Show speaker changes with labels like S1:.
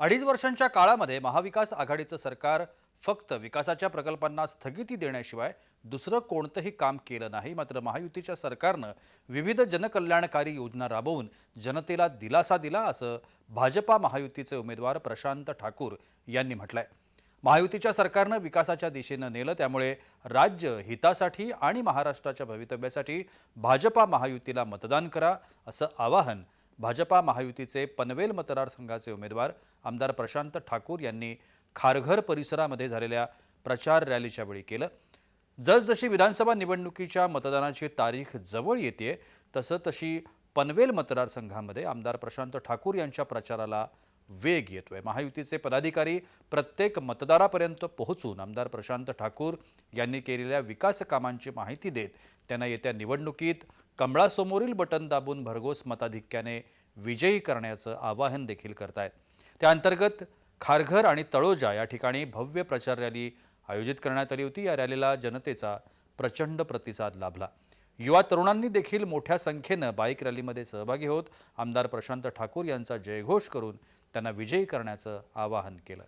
S1: अडीच वर्षांच्या काळामध्ये महाविकास आघाडीचं सरकार फक्त विकासाच्या प्रकल्पांना स्थगिती देण्याशिवाय दुसरं कोणतंही काम केलं नाही. मात्र महायुतीच्या सरकारनं विविध जनकल्याणकारी योजना राबवून जनतेला दिलासा दिला असं भाजपा महायुतीचे उमेदवार प्रशांत ठाकूर यांनी म्हटलंय. महायुतीच्या सरकारनं विकासाच्या दिशेनं नेलं त्यामुळे राज्य हितासाठी आणि महाराष्ट्राच्या भवितव्यासाठी भाजपा महायुतीला मतदान करा असं आवाहन भाजपा महायुतीचे पनवेल मतदारसंघाचे उमेदवार आमदार प्रशांत ठाकूर यांनी खारघर परिसरामध्ये झालेल्या प्रचार रॅलीच्या वेळी केलं. जसजशी विधानसभा निवडणुकीच्या मतदानाची तारीख जवळ येते तसं तशी पनवेल मतदारसंघामध्ये आमदार प्रशांत ठाकूर यांच्या प्रचाराला वेग येतोय. महायुतीचे पदाधिकारी प्रत्येक मतदारापर्यंत पोहोचून आमदार प्रशांत ठाकूर यांनी केलेल्या विकास कामांची माहिती देत त्यांना येत्या निवडणुकीत कमळासमोरील बटन दाबून भरघोस मताधिक्याने विजयी करण्याचं आवाहन देखील करतायत. त्या अंतर्गत खारघर आणि तळोजा या ठिकाणी भव्य प्रचार रॅली आयोजित करण्यात आली होती. या रॅलीला जनतेचा प्रचंड प्रतिसाद लाभला. युवा तरुणांनी देखील मोठ्या संख्येनं बाईक रॅलीमध्ये सहभागी होत आमदार प्रशांत ठाकूर यांचा जयघोष करून त्यांना विजयी करण्याचं आवाहन केलं.